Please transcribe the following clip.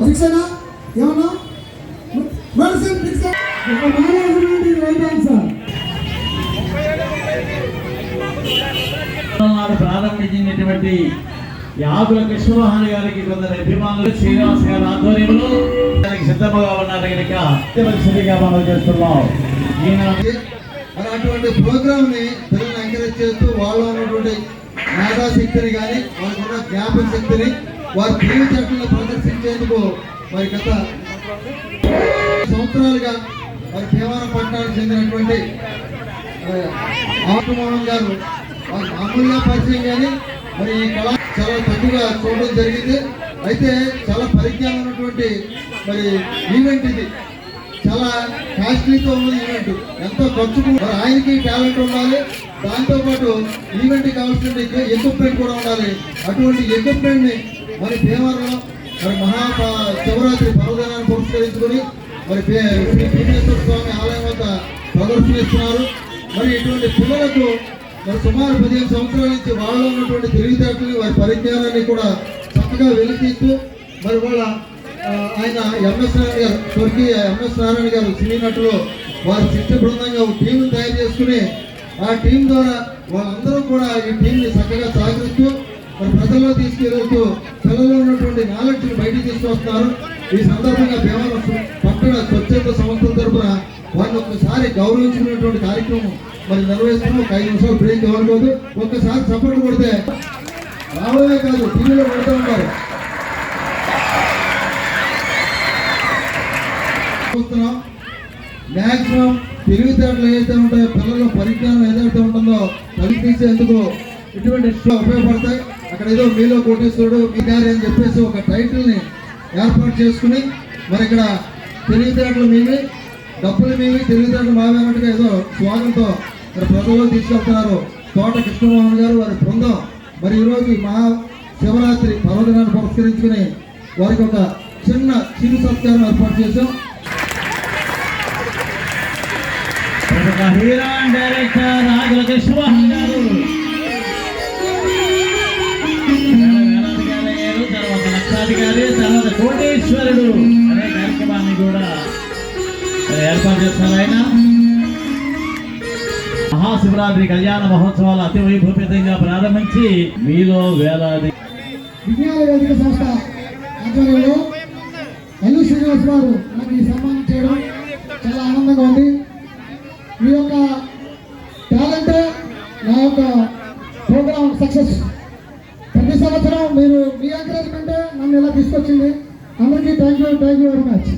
ఫిక్సేనా ఏమన్నా? Medicine fix right answer నాడు ప్రారంభించినటువంటి యాదుల కృష్ణమోహన్ గారికి కొందరు అభిమానులు శ్రీనివాస్ గారి ఆధ్వర్యంలో దానికి సిద్ధముగా ఉన్నారు. కనుక అత్యవసరిగా మనం చేస్తున్నాం. ఈయన అటువంటి ప్రోగ్రామ్ని పిల్లల్ని ఎంకరేజ్ చేస్తూ వాళ్ళు ఉన్నటువంటి మేధాశక్తిని కానీ వాళ్ళకున్న జ్ఞాపక శక్తిని వారి తెలివితేటలను ప్రదర్శించేందుకు వారి గత సంవత్సరాలుగా వారి భీమవరం పట్టణానికి చెందినటువంటి ఆత్మమోహన్ గారు వారి మామూలుగా పరిచయం కానీ మరి ఈ కళ చాలా తక్కువగా చూడడం జరిగింది. అయితే చాలా పరిజ్ఞానం ఉన్నటువంటి మరి ఈవెంట్ ఇది. చాలా కాస్ట్లీతో ఉన్న ఈవెంట్ ఎంతో ఖర్చు మరి ఆయనకి టాలెంట్ ఉండాలి. దాంతో పాటు ఈవెంట్ కావాల్సిన ఎక్విప్మెంట్ కూడా ఉండాలి. అటువంటి ఎక్విప్మెంట్ని మరి భీమవరంలో మరి మహా శివరాత్రి పర్వదినాన్ని పురస్కరించుకొని మరి శ్రీ భీమేశ్వర స్వామి ఆలయం వద్ద ప్రదర్శనిస్తున్నారు మరి ఇటువంటి పిల్లలకు మరి సుమారు పదిహేను సంవత్సరాల నుంచి వాళ్ళలో ఉన్నటువంటి తెలివితేటలు వారి పరిజ్ఞానాన్ని కూడా చక్కగా వెలితీస్తూ మరి వాళ్ళ ఆయన ఎంఎస్ నారాయణ గారు స్వర్గీయ ఎంఎస్ నారాయణ గారు సినీ నటులు వారి చిత్ర బృందంగా ఒక టీంను తయారు చేసుకుని ఆ టీం ద్వారా వాళ్ళందరూ కూడా ఈ టీంని చక్కగా సాగిస్తూ మరి ప్రజల్లో తీసుకెళ్తూ పిల్లల్లో ఉన్నటువంటి నాలెడ్జ్ని బయటికి తీసుకొస్తున్నారు. ఈ సందర్భంగా భీమవరం పట్టణ స్వచ్ఛంద సంస్థల తరపున వారిని ఒక్కసారి గౌరవించుకునేటువంటి కార్యక్రమం మరి నిర్వహిస్తున్నాం. ఒక ఐదు నిమిషాలు బ్రేక్ ఇవ్వకూడదు. ఒక్కసారి సపోర్ట్ కొడితే రావడమే కాదు టీవీలో పెడుతూ ఉంటారు. చూస్తున్నాం. మ్యాక్సిమం తెలివితేటలు ఏదైతే ఉంటాయో పిల్లల పరిజ్ఞానం ఏదైతే ఉంటుందో కలిపి తీసేందుకు ఇటువంటి ఉపయోగపడతాయి. అక్కడ ఏదో మీలో కోటేశ్వరుడు మీ గారి అని చెప్పేసి ఒక టైటిల్ని ఏర్పాటు చేసుకుని మరి ఇక్కడ తెలివితేటలు మీవి డబ్బులు మీవి తెలివితేటలు మావేనట్టుగా ఏదో స్వాగంతో మరి ప్రజల్లో తీసుకెళ్తున్నారు. తోట కృష్ణమోహన్ గారు వారి బృందం. మరి ఈరోజు మహా శివరాత్రి పర్వదినాన్ని పురస్కరించుకుని వారికి ఒక చిన్న చిరు సత్కారం ఏర్పాటు చేశాం. ప్రముఖ హీరో అండ్ డైరెక్టర్ ఆదుల కూడా ఏర్పాటు చేస్తున్నారు ఆయన. మహాశివరాత్రి కళ్యాణ మహోత్సవాలు అతి వైభవపేతంగా ప్రారంభించి మీలో వేలాది విజ్ఞాన వేదిక సంస్థ ఆధ్వర్యంలో ఎల్లు శ్రీనివాస్ గారు నాకు ఈ సన్మానం చేయడం చాలా ఆనందంగా ఉంది. మీ యొక్క టాలెంట్ నా యొక్క ప్రోగ్రామ్ సక్సెస్. ప్రతి సంవత్సరం మీరు మీ ఎంకరేజ్మెంటే నన్ను ఇలా తీసుకొచ్చింది. అందరికీ thank you thank you very much